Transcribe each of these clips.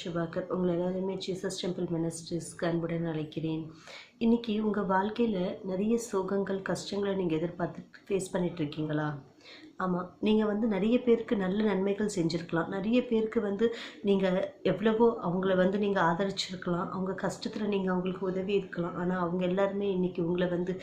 சிவாகர் உங்களை எல்லாருமே Jesus temple மினிஸ்ட்ரிஸ்க்கு அன்புடன் அழைக்கிறேன். இன்னைக்கு உங்கள் வாழ்க்கையில் நிறைய சோகங்கள் கஷ்டங்களை நீங்கள் எதிர்பார்த்து ஃபேஸ் பண்ணிட்டு இருக்கீங்களா? ஆமாம் நீங்கள் வந்து நிறைய பேருக்கு நல்ல நன்மைகள் செஞ்சுருக்கலாம். நிறைய பேருக்கு வந்து நீங்கள் எவ்வளவோ அவங்கள வந்து நீங்கள் ஆதரிச்சிருக்கலாம். அவங்க கஷ்டத்தில் நீங்கள் அவங்களுக்கு உதவி இருக்கலாம். ஆனால் அவங்க எல்லாருமே இன்னைக்கு உங்களை வந்து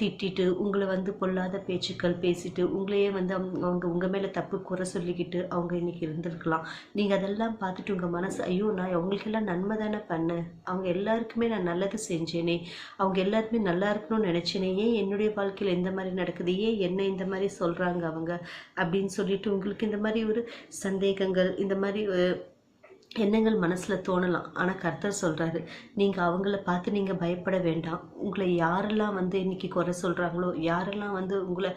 திட்டிட்டு உங்களை வந்து பொல்லாத பேச்சுக்கள் பேசிட்டு உங்களையே வந்து அவங்க அவங்க உங்கள் மேலே தப்பு குறை சொல்லிக்கிட்டு அவங்க இன்னைக்கு இருந்திருக்கலாம். நீங்கள் அதெல்லாம் பார்த்துட்டு உங்கள் மனசு ஐயோ நான் அவங்களுக்கெல்லாம் நன்மை தானே பண்ணேன். அவங்க எல்லாருக்குமே நான் நல்லது செஞ்சேனே. அவங்க எல்லாருமே நல்லா இருக்கணும்னு நினச்சேனே. ஏன் என்னுடைய வாழ்க்கையில் இந்த மாதிரி நடக்குது? ஏன் என்ன இந்த மாதிரி சொல்கிறாங்க அவங்க? அப்படின்னு சொல்லிட்டு உங்களுக்கு இந்த மாதிரி ஒரு சந்தேகங்கள் இந்த மாதிரி எண்ணங்கள் மனசில் தோணலாம். ஆனால் கர்த்தர் சொல்கிறாரு நீங்கள் அவங்கள பார்த்து நீங்கள் பயப்பட வேண்டாம். உங்களை யாரெல்லாம் வந்து இன்றைக்கி குறை சொல்கிறாங்களோ யாரெல்லாம் வந்து உங்களை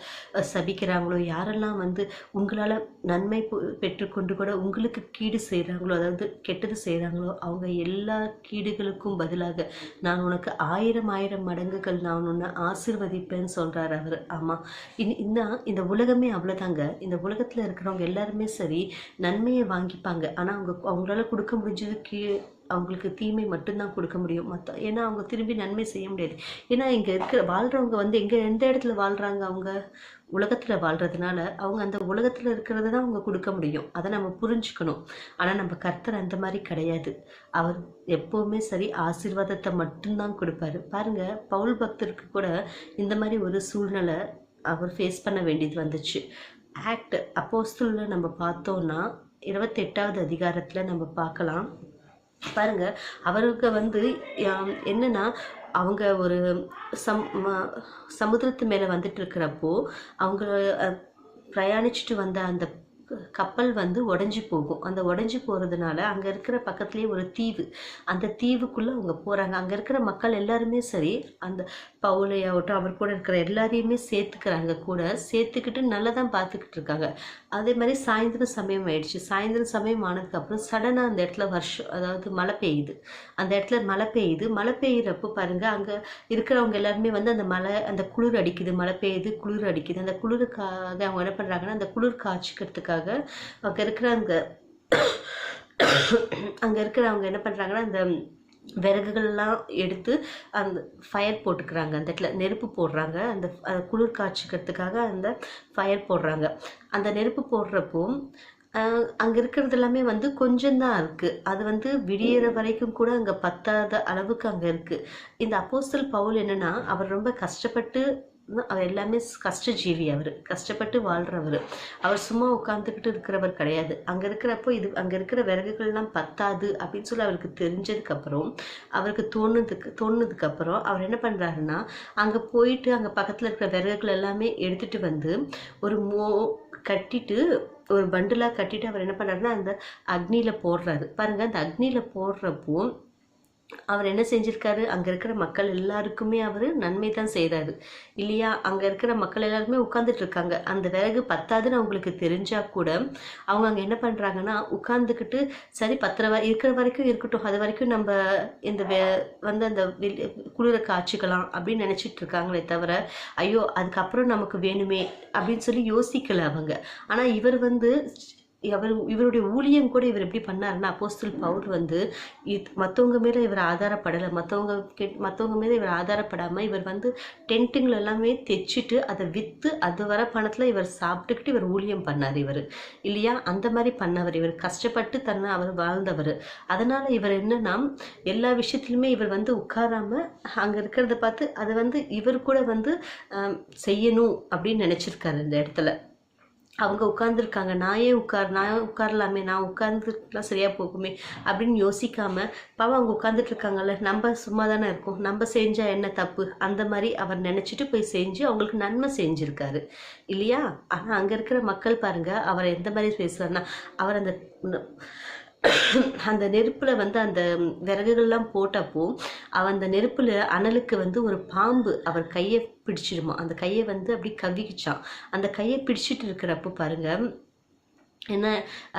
சபிக்கிறாங்களோ யாரெல்லாம் வந்து உங்களால் நன்மை பெற்றுக்கொண்டு கூட உங்களுக்கு கீடு செய்கிறாங்களோ அதாவது கெட்டது செய்கிறாங்களோ அவங்க எல்லா கீடுகளுக்கும் பதிலாக நான் உனக்கு ஆயிரம் ஆயிரம் மடங்குகள் நான் உன்னை ஆசிர்வதிப்பேன்னு சொல்கிறார் அவர். ஆமாம் இன் இந்த இந்த உலகமே அவ்வளோதாங்க இந்த உலகத்தில் இருக்கிறவங்க எல்லாருமே சரி நன்மையை வாங்கிப்பாங்க. ஆனால் அவங்க அவங்களால கொடுக்க முடிஞ்சது கீழே அவங்களுக்கு தீமை மட்டும்தான் கொடுக்க முடியும். மற்ற ஏன்னா அவங்க திரும்பி நன்மை செய்ய முடியாது. ஏன்னா இங்கே இருக்கிற வாழ்கிறவங்க வந்து எங்கே எந்த இடத்துல வாழ்கிறாங்க அவங்க? உலகத்தில் வாழ்கிறதுனால அவங்க அந்த உலகத்தில் இருக்கிறத தான் அவங்க கொடுக்க முடியும். அதை நம்ம புரிஞ்சுக்கணும். ஆனால் நம்ம கர்த்தர் அந்த மாதிரி கிடையாது. அவர் எப்போவுமே சரி ஆசீர்வாதத்தை மட்டும்தான் கொடுப்பாரு. பாருங்கள் பவுல் பக்தருக்கு கூட இந்த மாதிரி ஒரு சூழ்நிலை அவர் ஃபேஸ் பண்ண வேண்டியது வந்துச்சு. ஆக்ட் அப்போஸ்தலில் நம்ம பார்த்தோன்னா இருபத்தெட்டாவது அதிகாரத்தில் நம்ம பார்க்கலாம். பாருங்க அவருக்கு வந்து என்னன்னா அவங்க ஒரு சம் சமுத்திரத்து மேலே வந்துட்டு இருக்கிறப்போ அவங்க பிரயாணிச்சுட்டு வந்த அந்த கப்பல் வந்து உடஞ்சி போகும். அந்த உடஞ்சி போகிறதுனால அங்கே இருக்கிற பக்கத்துலேயே ஒரு தீவு. அந்த தீவுக்குள்ளே அவங்க போகிறாங்க அங்கே இருக்கிற மக்கள் எல்லாருமே சரி அந்த பவுலையாகட்டும் அவர் கூட இருக்கிற எல்லாரையுமே சேர்த்துக்கிறாங்க. கூட சேர்த்துக்கிட்டு நல்லா தான் பார்த்துக்கிட்டு இருக்காங்க. அதே மாதிரி சாயந்தரம் சமயம் ஆயிடுச்சு. சாயந்தரம் சமயம் ஆனதுக்கப்புறம் சடனாக அந்த இடத்துல வருஷம் அதாவது மழை பெய்யுது. அந்த இடத்துல மழை பெய்யுது. மழை பெய்யுறப்போ பாருங்கள் அங்கே இருக்கிறவங்க எல்லாருமே வந்து அந்த மழை அந்த குளிர் அடிக்குது. மழை பெய்யுது குளிர் அடிக்குது. அந்த குளிருக்காக அவங்க என்ன பண்ணுறாங்கன்னா அந்த குளிர் காய்ச்சிக்கிறதுக்காக அங்கே இருக்கிற அங்கே இருக்கிறவங்க என்ன பண்ணுறாங்கன்னா அந்த விறகுகள்லாம் எடுத்து அந்த ஃபயர் போட்டுக்கிறாங்க. அந்த இடத்துல நெருப்பு போடுறாங்க. அந்த குளிர் காய்ச்சிக்கிறதுக்காக அந்த ஃபயர் போடுறாங்க. அந்த நெருப்பு போடுறப்போ அங்கே இருக்கிறது எல்லாமே வந்து கொஞ்சம்தான் இருக்குது அது வந்து விடியிற வரைக்கும் கூட அங்கே பத்தாத அளவுக்கு அங்கே இருக்குது இந்த அப்போஸ்தல் பவுல் என்னென்னா அவர் ரொம்ப கஷ்டப்பட்டு அவர் எல்லாமே கஷ்டஜீவி அவர். கஷ்டப்பட்டு வாழ்கிறவர் அவர் சும்மா உட்காந்துக்கிட்டு இருக்கிறவர் கிடையாது. அங்கே இருக்கிறப்போ இது அங்கே இருக்கிற விறகுகள்லாம் பத்தாது அப்படின்னு சொல்லி அவருக்கு தெரிஞ்சதுக்கப்புறம் அவருக்கு தோணுதுக்கு தோணுனதுக்கப்புறம் அவர் என்ன பண்ணுறாருன்னா அங்கே போயிட்டு அங்கே பக்கத்தில் இருக்கிற விறகுகள் எல்லாமே எடுத்துகிட்டு வந்து ஒரு மோ கட்டிட்டு ஒரு பண்டிலாக கட்டிட்டு அவர் என்ன பண்ணுறாருன்னா அந்த அக்னியில் போடுறாரு. பாருங்கள் அந்த அக்னியில் போடுறப்போ அவர் என்ன செஞ்சிருக்காரு? அங்கே இருக்கிற மக்கள் எல்லாருக்குமே அவர் நன்மை தான் செய்கிறாரு இல்லையா? அங்கே இருக்கிற மக்கள் எல்லாருமே உட்காந்துட்டு இருக்காங்க. அந்த விறகு பத்தாதுன்னு அவங்களுக்கு தெரிஞ்சால் கூட அவங்க அங்கே என்ன பண்ணுறாங்கன்னா உட்காந்துக்கிட்டு சரி பத்திர வரை இருக்கிற வரைக்கும் இருக்கட்டும். அது வரைக்கும் நம்ம இந்த வே வந்து அந்த வெளி- குளிர காய்ச்சிக்கலாம் அப்படின்னு நினச்சிட்டு இருக்காங்களே தவிர ஐயோ அதுக்கப்புறம் நமக்கு வேணுமே அப்படின்னு சொல்லி யோசிக்கலை அவங்க. ஆனால் இவர் வந்து அவர் இவருடைய ஊழியம் கூட இவர் எப்படி பண்ணாருன்னா அப்போஸ்தல் பவுல் வந்து இது மற்றவங்க மேலே இவர் ஆதாரப்படலை. மற்றவங்க கே மற்றவங்க மேலே இவர் ஆதாரப்படாமல் இவர் வந்து டென்ட்டுங்களை எல்லாமே தைச்சிட்டு அதை விற்று அது வர பணத்தில் இவர் சாப்பிட்டுக்கிட்டு இவர் ஊழியம் பண்ணார் இவர். இல்லையா? அந்த மாதிரி பண்ணவர் இவர். கஷ்டப்பட்டு தன்னை அவர் வாழ்ந்தவர். அதனால் இவர் என்னன்னா எல்லா விஷயத்துலையுமே இவர் வந்து உட்காராம அங்கே இருக்கிறத பார்த்து அதை வந்து இவர் கூட வந்து செய்யணும் அப்படின்னு நினச்சிருக்காரு இந்த இடத்துல. அவங்க உட்காந்துருக்காங்க நான் ஏன் உட்கார் நான் உட்காரலாமே நான் உட்காந்துருக்கலாம் சரியாக போகுமே அப்படின்னு யோசிக்காமல் பாவம் அவங்க உட்காந்துட்டு இருக்காங்கல்ல நம்ம சும்மா தானே இருக்கோம். நம்ம செஞ்சால் என்ன தப்பு? அந்த மாதிரி அவர் நினச்சிட்டு போய் செஞ்சு அவங்களுக்கு நன்மை செஞ்சுருக்காரு. இல்லையா? ஆனால் அங்கே இருக்கிற மக்கள் பாருங்கள் அவர் எந்த மாதிரி பேசுவார்னா அவர் அந்த அந்த நெருப்பில் வந்து அந்த விறகுகள்லாம் போட்டப்போ அவன் அந்த நெருப்பில் அனலுக்கு வந்து ஒரு பாம்பு அவர் கையை பிடிச்சிடுமா. அந்த கையை வந்து அப்படி கவ்விக்கிச்சான் அந்த கையை பிடிச்சிட்டு இருக்கிறப்போ பாருங்க என்ன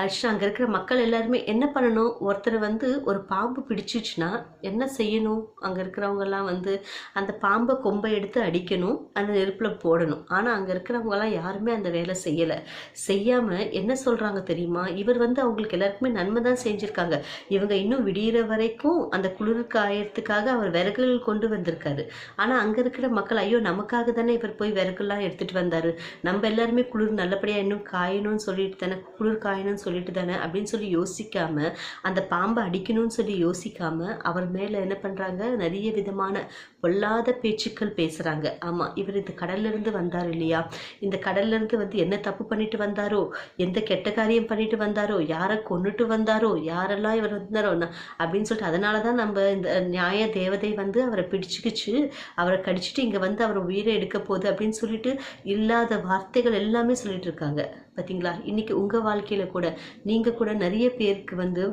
ஆக்சுவலாக அங்கே இருக்கிற மக்கள் எல்லாருமே என்ன பண்ணணும்? ஒருத்தரை வந்து ஒரு பாம்பு பிடிச்சிச்சுன்னா என்ன செய்யணும்? அங்கே இருக்கிறவங்கெல்லாம் வந்து அந்த பாம்பை கொம்பை எடுத்து அடிக்கணும் அந்த நெருப்பில் போடணும். ஆனால் அங்கே இருக்கிறவங்கெல்லாம் யாருமே அந்த வேலை செய்யலை. செய்யாமல் என்ன சொல்கிறாங்க தெரியுமா? இவர் வந்து அவங்களுக்கு எல்லாருக்குமே நன்மை தான் செஞ்சுருக்காங்க. இவங்க இன்னும் விடிகிற வரைக்கும் அந்த குளிர் காயறதுக்காக அவர் விறகுகள் கொண்டு வந்திருக்காரு. ஆனால் அங்கே இருக்கிற மக்கள் ஐயோ நமக்காக தானே இவர் போய் விறகுலாம் எடுத்துகிட்டு வந்தார். நம்ம எல்லாருமே குளிர் நல்லபடியாக இன்னும் காயணும்னு சொல்லிட்டு தானே குளிர்காயணும்னு சொல்லிட்டு தானே அப்படின்னு சொல்லி யோசிக்காம அந்த பாம்பை அடிக்கணும்னு சொல்லி யோசிக்காம அவர் மேலே என்ன பண்ணுறாங்க நிறைய விதமான பொல்லாத பேச்சுக்கள் பேசுகிறாங்க ஆமாம் இவர் இந்த கடல்ல இருந்து வந்தார் இல்லையா? இந்த கடல்ல இருந்து வந்து என்ன தப்பு பண்ணிட்டு வந்தாரோ? எந்த கெட்ட காரியம் பண்ணிட்டு வந்தாரோ? யாரை கொண்டுட்டு வந்தாரோ? யாரெல்லாம் இவர் வந்தாரோ? அப்படின்னு சொல்லிட்டு அதனால தான் நம்ம இந்த நியாய தேவதை வந்து அவரை பிடிச்சிக்கிச்சு. அவரை கடிச்சிட்டு இங்கே வந்து அவர் உயிரை எடுக்க போகுது அப்படின்னு சொல்லிட்டு இல்லாத வார்த்தைகள் எல்லாமே சொல்லிட்டு இருக்காங்க. பார்த்தீங்களா இன்னைக்கு உங்கள் வாழ்க்கையில் கூட நீங்கள் கூட நிறைய பேருக்கு வந்து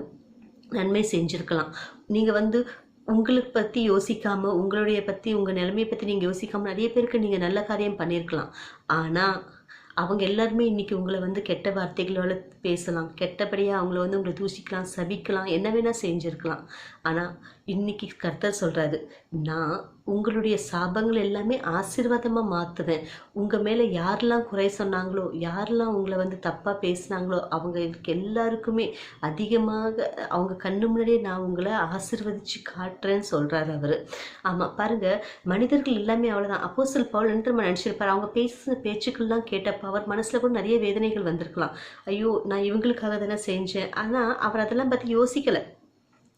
நன்மை செஞ்சுருக்கலாம். நீங்கள் வந்து உங்களுக்கு பற்றி யோசிக்காமல் உங்களுடைய பற்றி உங்கள் நிலைமையை பற்றி நீங்கள் யோசிக்காமல் நிறைய பேருக்கு நீங்கள் நல்ல காரியம் பண்ணியிருக்கலாம் ஆனால் அவங்க எல்லாருமே இன்னைக்கு உங்களை வந்து கெட்ட வார்த்தைகளோட பேசலாம். கெட்டபடியாக அவங்கள வந்து உங்களை தூசிக்கலாம் சபிக்கலாம் என்ன வேணால் செஞ்சுருக்கலாம். ஆனால் இன்றைக்கி கர்த்தர் சொல்கிறாரு நான் உங்களுடைய சாபங்கள் எல்லாமே ஆசீர்வாதமாக மாற்றுவேன் உங்கள் மேலே யாரெல்லாம் குறை சொன்னாங்களோ யாரெல்லாம் உங்களை வந்து தப்பாக பேசுனாங்களோ அவங்களுக்கு எல்லாருக்குமே அதிகமாக அவங்க கண்ணு முன்னாடியே நான் உங்களை ஆசிர்வதித்து காட்டுறேன்னு சொல்கிறாரு அவர். ஆமாம் பாருங்கள் மனிதர்கள் எல்லாமே அவ்வளோதான் அப்போ சில பவுல் நம்ம நினச்சிருப்பார்? அவங்க பேசின பேச்சுக்கள்லாம் கேட்டப்போ அவர் மனசில் கூட நிறைய வேதனைகள் வந்திருக்கலாம். ஐயோ நான் இவங்களுக்காக தானே செஞ்சேன். ஆனால் அவர் அதெல்லாம் பற்றி யோசிக்கலை.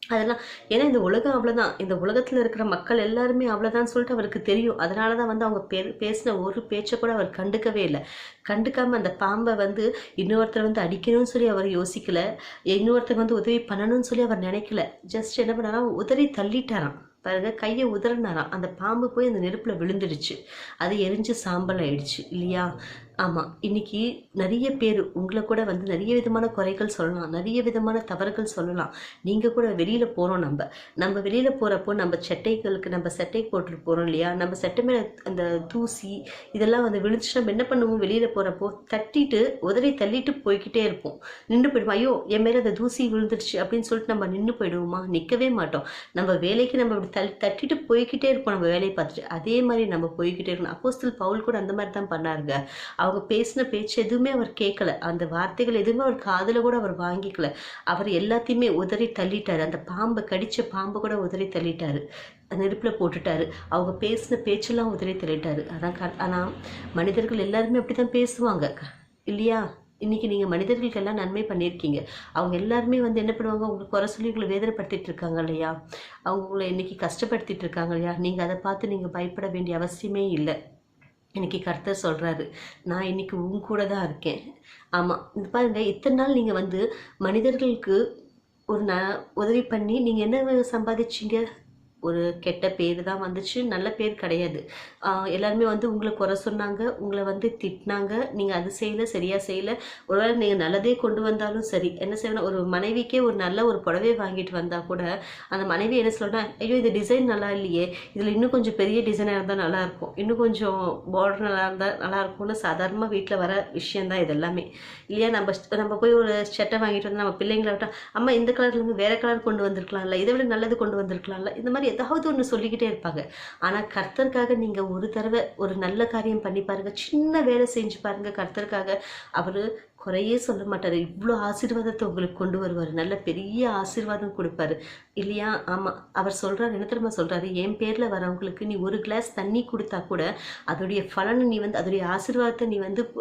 அதெல்லாம் ஏன்னா இந்த உலகம் அவ்வளோதான் இந்த உலகத்தில் இருக்கிற மக்கள் எல்லாருமே அவ்வளோதான் சொல்லிட்டு அவருக்கு தெரியும். அதனால தான் வந்து அவங்க பே பேசின ஒரு பேச்சை கூட அவர் கண்டுக்கவே இல்லை. கண்டுக்காமல் அந்த பாம்பை வந்து இன்னொருத்தர் வந்து அடிக்கணும்னு சொல்லி அவர் யோசிக்கல. இன்னொருத்தர் வந்து உதவி பண்ணணும்னு சொல்லி அவர் நினைக்கல. ஜஸ்ட் என்ன பண்ணாராம் உதறி தள்ளிட்டாராம். பாருங்க கையை உதறினாராம். அந்த பாம்பு போய் அந்த நெருப்பில் விழுந்துடுச்சு. அது எரிஞ்சு சாம்பல் ஆயிடுச்சு. இல்லையா? ஆமாம் இன்னைக்கு நிறைய பேர் உங்களை கூட வந்து நிறைய விதமான குறைகள் சொல்லலாம் நிறைய விதமான தவறுகள் சொல்லலாம். நீங்கள் கூட வெளியில் போகிறோம் நம்ம. நம்ம வெளியில் போகிறப்போ நம்ம சட்டைகளுக்கு நம்ம சட்டை போட்டுட்டு போகிறோம் இல்லையா? நம்ம சட்டை மேலே அந்த தூசி இதெல்லாம் வந்து விழுந்துச்சு நம்ம என்ன பண்ணுவோம்? வெளியில் போகிறப்போ தட்டிட்டு உதறி தள்ளிட்டு போய்க்கிட்டே இருப்போம். நின்று போயிடுவோம். ஐயோ என் மேலே அந்த தூசி விழுந்துடுச்சு அப்படின்னு சொல்லிட்டு நம்ம நின்று போயிடுவோமா? நிற்கவே மாட்டோம். நம்ம வேலைக்கு நம்ம இப்படி தள்ளி தட்டிட்டு போய்க்கிட்டே இருப்போம் நம்ம வேலையை பார்த்துட்டு. அதே மாதிரி நம்ம போய்கிட்டே இருக்கணும். அப்போஸ்தல் பவுல் கூட அந்த மாதிரி தான் பண்ணாருங்க. அவங்க பேசின பேச்சு எதுவுமே அவர் கேட்கல. அந்த வார்த்தைகள் எதுவுமே அவர் காதில் கூட அவர் வாங்கிக்கல. அவர் எல்லாத்தையுமே உதறி தள்ளிட்டார். அந்த பாம்பை கடித்த பாம்பை கூட உதறி தள்ளிட்டார். நெருப்பில் போட்டுட்டாரு. அவங்க பேசின பேச்செல்லாம் உதறி தள்ளிட்டாரு. அதான் க- ஆனால் மனிதர்கள் எல்லாருமே அப்படி தான் பேசுவாங்க. இல்லையா? இன்னைக்கு நீங்கள் மனிதர்களுக்கெல்லாம் நன்மை பண்ணியிருக்கீங்க. அவங்க எல்லாருமே வந்து என்ன பண்ணுவாங்க? உங்களுக்கு குறை சொல்லி உங்களை வேதனைப்படுத்திட்டு இருக்காங்க இல்லையா? அவங்க உங்களை இன்னைக்கு கஷ்டப்படுத்திட்டு இருக்காங்க இல்லையா? நீங்கள் அதை பார்த்து நீங்கள் பயப்பட வேண்டிய அவசியமே இல்லை. இன்றைக்கி கர்த்தர் சொல்கிறாரு நான் இன்னைக்கு உன் கூட தான் இருக்கேன். ஆமாம் இந்த பாருங்க இத்தனை நாள் நீங்கள் வந்து மனிதர்களுக்கு ஒரு ந உதவி பண்ணி நீங்கள் என்ன சம்பாதிச்சீங்க? ஒரு கெட்ட பேர் தான் வந்துச்சு. நல்ல பேர் கிடையாது. எல்லாருமே வந்து உங்களை குறை சொன்னாங்க உங்களை வந்து திட்டினாங்க. நீங்கள் அது செய்யலை சரியாக செய்யலை. ஒருவேளை நீங்கள் நல்லதே கொண்டு வந்தாலும் சரி. என்ன செய்யணும் ஒரு மனைவிக்கே ஒரு நல்ல ஒரு புடவை வாங்கிட்டு வந்தால் கூட அந்த மனைவி என்ன சொல்லணும்னா ஐயோ இந்த டிசைன் நல்லா இல்லையே. இதில் இன்னும் கொஞ்சம் பெரிய டிசைனாக இருந்தால் நல்லாயிருக்கும் இன்னும் கொஞ்சம் பார்டர் நல்லா இருந்தால் நல்லாயிருக்கும்னு சாதாரணமாக வீட்டில் வர விஷயந்தான் இது எல்லாமே இல்லையா? நம்ம நம்ம போய் ஒரு சட்டை வாங்கிட்டு வந்து நம்ம பிள்ளைங்களை அம்மா இந்த கலர்லேருந்து வேறு வேற கலர் கொண்டு வந்திருக்கலாம்ல. இதை விட நல்லது கொண்டு வந்திருக்கலாம்ல. இந்த மாதிரி ஏதாவது ஒன்று சொல்லிக்கிட்டே இருப்பாங்க. ஆனால் கர்த்தருக்காக நீங்கள் ஒரு தடவை ஒரு நல்ல காரியம் பண்ணி பாருங்க. சின்ன வேலை செஞ்சு பாருங்க கர்த்தருக்காக. அவர் குறையே சொல்ல மாட்டார். இவ்வளோ ஆசீர்வாதத்தை உங்களுக்கு கொண்டு வருவார். நல்ல பெரிய ஆசீர்வாதம் கொடுப்பாரு. இல்லையா? ஆமாம் அவர் சொல்கிறார் என்ன தெரியுமா சொல்கிறாரு என் பேரில் வரவங்களுக்கு நீ ஒரு கிளாஸ் தண்ணி கொடுத்தா கூட அதோடைய பலனை நீ வந்து அதோடைய ஆசீர்வாதத்தை நீ வந்து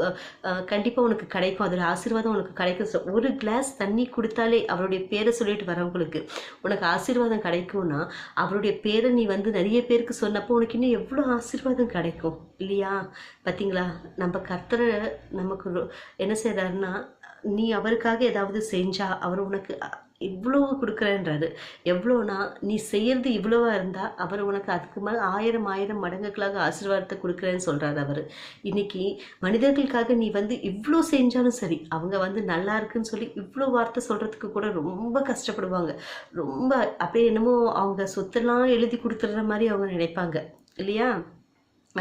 கண்டிப்பாக உனக்கு கிடைக்கும். அதோடைய ஆசீர்வாதம் உனக்கு கிடைக்கும். சொ- ஒரு கிளாஸ் தண்ணி கொடுத்தாலே அவருடைய பேரை சொல்லிட்டு வரவங்களுக்கு உனக்கு ஆசீர்வாதம் கிடைக்கும்னா அவருடைய பேரை நீ வந்து நிறைய பேருக்கு சொன்னப்போ உனக்கு இன்னும் எவ்வளோ ஆசீர்வாதம் கிடைக்கும்? இல்லையா? பார்த்தீங்களா நம்ம கர்த்தரை நமக்கு என்ன செய்கிறார் செய்கிறாருன்னா நீ அவருக்காக ஏதாவது செஞ்சா அவர் உனக்கு இவ்வளோ கொடுக்குறேன்றாரு. எவ்வளோனா நீ செய்யறது இவ்வளோவா இருந்தால் அவர் உனக்கு அதுக்கு மேலே ஆயிரம் ஆயிரம் மடங்குகளாக ஆசீர்வாதத்தை கொடுக்குறேன்னு சொல்கிறாரு அவர். இன்னைக்கு மனிதர்களுக்காக நீ வந்து இவ்வளோ செஞ்சாலும் சரி அவங்க வந்து நல்லா இருக்குன்னு சொல்லி இவ்வளோ வார்த்தை சொல்கிறதுக்கு கூட ரொம்ப கஷ்டப்படுவாங்க. ரொம்ப அப்படியே என்னமோ அவங்க சொத்தெல்லாம் எழுதி கொடுத்துட்ற மாதிரி அவங்க நினைப்பாங்க. இல்லையா?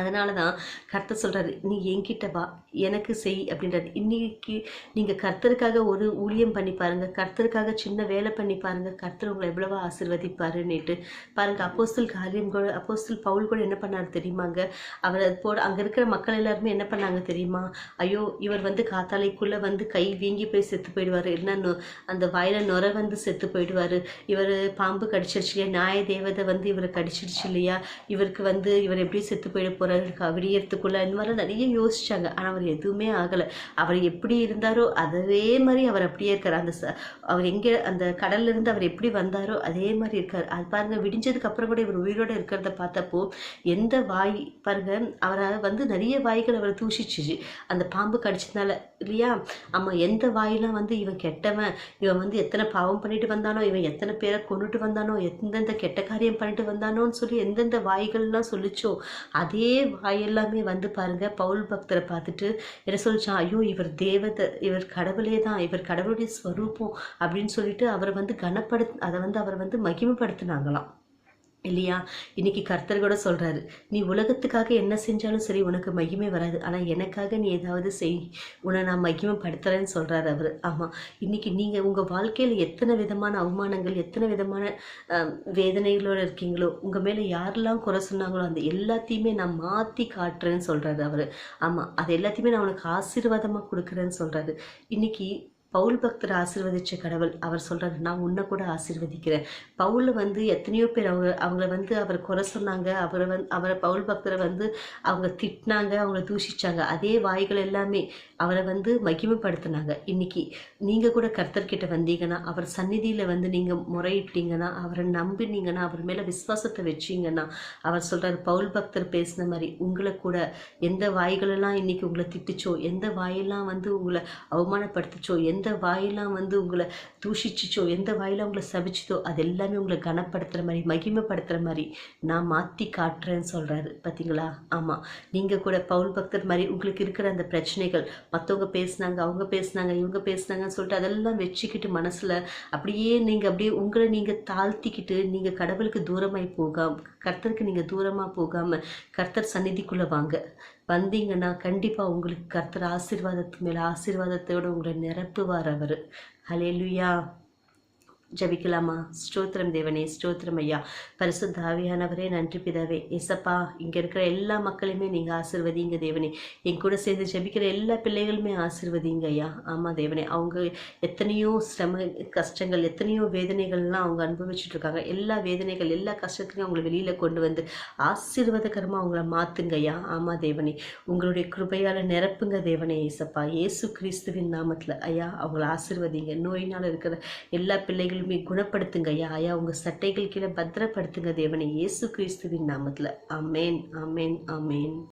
அதனால தான் கர்த்தர் சொல்கிறாரு நீ என்கிட்ட வா எனக்கு செய் அப்படின்றாரு. இன்னைக்கு நீங்கள் கர்த்தருக்காக ஒரு ஊழியம் பண்ணி பாருங்கள் கர்த்தருக்காக சின்ன வேலை பண்ணி பாருங்கள் கர்த்தர் உங்களை எவ்வளவோ ஆசிர்வதிப்பாருன்னுட்டு. பாருங்கள் அப்போஸ்தல் காரியம் கூட அப்போஸ்தல் பவுல் கூட என்ன பண்ணார் தெரியுமாங்க? அவர் அது போட அங்கே இருக்கிற மக்கள் எல்லாருமே என்ன பண்ணாங்க தெரியுமா? ஐயோ இவர் வந்து காத்தாலைக்குள்ளே வந்து கை வீங்கி போய் செத்து போயிடுவார். என்ன அந்த வாயில நுர வந்து செத்து போயிடுவார். இவர் பாம்பு கடிச்சிருச்சு இல்லையா? நியாய தேவதை வந்து இவரை கடிச்சிருச்சு இல்லையா? இவருக்கு வந்து இவர் எப்படி செத்து போயிட போகிறாரு விடியறதுக்குள்ள இந்த மாதிரிலாம் நிறைய யோசிச்சாங்க. ஆனால் அவர் எதுவுமே ஆகலை. அவர் எப்படி இருந்தாரோ அதே மாதிரி அவர் அப்படியே இருக்கார். அந்த ச- அவர் எங்கே அந்த கடல்லேருந்து அவர் எப்படி வந்தாரோ அதே மாதிரி இருக்கார். அது பாருங்கள் விடிஞ்சதுக்கு அப்புறம் கூட இவர் உயிரோட இருக்கிறத பார்த்தப்போ எந்த வாய் பாருங்க அவரை வந்து நிறைய வாய்கள் அவரை தூஷிச்சிச்சு அந்த பாம்பு கடிச்சதுனால இல்லையா? ஆமாம் எந்த வாயெல்லாம் வந்து இவன் கெட்டவன் இவன் வந்து எத்தனை பாவம் பண்ணிட்டு வந்தானோ இவன் எத்தனை பேரை கொண்டுட்டு வந்தானோ எந்தெந்த கெட்ட காரியம் பண்ணிட்டு வந்தானோன்னு சொல்லி எந்தெந்த வாய்கள்லாம் சொல்லிச்சோ அதே வாயெல்லாமே வந்து பாருங்க. பவுல் பக்தரை பார்த்துட்டு என்ன சொல்லிச்சான்? ஐயோ இவர் தேவதை இவர் கடவுளே தான். இவர் கடவுளுடைய ஸ்வரூபம் அப்படின்னு சொல்லிட்டு அவரை வந்து கனப்படுத் அதை வந்து அவரை வந்து மகிமைப்படுத்தினாங்களாம். இல்லையா? இன்னைக்கு கர்த்தர் கூட சொல்கிறாரு நீ உலகத்துக்காக என்ன செஞ்சாலும் சரி உனக்கு மையமே வராது. ஆனால் எனக்காக நீ ஏதாவது செய். உன்னை நான் மகிமைப்படுத்துறேன்னு சொல்கிறாரு அவர். ஆமாம் இன்னைக்கு நீங்கள் உங்கள் வாழ்க்கையில் எத்தனை விதமான அவமானங்கள் எத்தனை விதமான வேதனைகளோடு இருக்கீங்களோ உங்கள் மேலே யாரெல்லாம் குறை சொன்னாங்களோ அந்த எல்லாத்தையுமே நான் மாற்றி காட்டுறேன்னு சொல்கிறாரு அவர். ஆமாம் அது எல்லாத்தையுமே நான் உனக்கு ஆசீர்வாதமாக கொடுக்குறேன்னு சொல்கிறாரு இன்னைக்கு பவுல் பக்தர் ஆசிர்வதிச்ச கடவுள். அவர் சொல்கிறார் நான் உன்னை கூட ஆசிர்வதிக்கிறேன். பவுல் வந்து எத்தனையோ பேர் அவங்க அவங்கள வந்து அவர் குறை சொன்னாங்க. அவரை வந்து அவரை பவுல் பக்தரை வந்து அவங்க திட்டினாங்க அவங்கள தூஷிச்சாங்க. அதே வாய்கள் எல்லாமே அவரை வந்து மகிமைப்படுத்தினாங்க. இன்னைக்கு நீங்கள் கூட கர்த்தர்கிட்ட வந்தீங்கன்னா அவர் சந்நிதியில் வந்து நீங்கள் முறையிட்டீங்கன்னா அவரை நம்பினீங்கன்னா அவர் மேலே விசுவாசத்தை வச்சீங்கன்னா அவர் சொல்கிறார் பவுல் பக்தர் பேசின மாதிரி உங்களை கூட எந்த வாய்களெல்லாம் இன்னைக்கு உங்களை திட்டுச்சோ எந்த வாயெல்லாம் வந்து உங்களை அவமானப்படுத்துச்சோ எந்த எந்த வாயெல்லாம் வந்து உங்களை தூஷிச்சிச்சோ எந்த வாயெல்லாம் உங்களை சபிச்சதோ அது எல்லாமே உங்களை கனப்படுத்துகிற மாதிரி மகிமைப்படுத்துகிற மாதிரி நான் மாற்றி காட்டுறேன்னு சொல்கிறாரு பார்த்தீங்களா ஆமாம் நீங்கள் கூட பவுல் பக்தர் மாதிரி உங்களுக்கு இருக்கிற அந்த பிரச்சனைகள் மற்றவங்க பேசுனாங்க அவங்க பேசுனாங்க இவங்க பேசுனாங்கன்னு சொல்லிட்டு அதெல்லாம் வச்சுக்கிட்டு மனசில் அப்படியே நீங்கள் அப்படியே உங்களை நீங்கள் தாழ்த்திக்கிட்டு நீங்கள் கடவுளுக்கு தூரமாய் போகாம கர்த்தருக்கு நீங்கள் தூரமாக போகாமல் கர்த்தர் சந்நிதிக்குள்ளே வாங்க. வந்தீங்கன்னா கண்டிப்பாக உங்களுக்கு கர்த்தர் ஆசீர்வாதத்து மேலே ஆசீர்வாதத்தோடு உங்களை நிரப்புவார் அவர். ஹalleluya. ஜபிக்கலாமா? ஸ்தோத்திரம் தேவனே ஸ்தோத்திரம் ஐயா. பரிசுத்த ஆவியானவரே நன்றி பிதாவே. எசப்பா இங்கே இருக்கிற எல்லா மக்களையுமே நீங்கள் ஆசிர்வதிங்க தேவனே. என் கூட சேர்ந்து ஜபிக்கிற எல்லா பிள்ளைகளுமே ஆசிர்வதிங்க ஐயா. ஆமாம் தேவனே அவங்க எத்தனையோ சிரம கஷ்டங்கள் எத்தனையோ வேதனைகள்லாம் அவங்க அனுபவிச்சுட்டு இருக்காங்க. எல்லா வேதனைகள் எல்லா கஷ்டத்தையும் அவங்களை வெளியில் கொண்டு வந்து ஆசீர்வாதகரமாக அவங்கள மாற்றுங்க ஐயா. ஆமாம் தேவனே உங்களுடைய கிருபையால் நிரப்புங்க தேவனே ஏசப்பா. ஏசு கிறிஸ்துவின் நாமத்தில் ஐயா அவங்கள ஆசிர்வதிங்க. நோயினால் இருக்கிற எல்லா பிள்ளைகளும் குணப்படுத்துங்க ஐயா. ஐயா உங்க சட்டைகள் கீழே பத்திரப்படுத்துங்க தேவனை. இயேசு கிறிஸ்துவின் நாமத்தில். அமேன் அமேன் அமேன்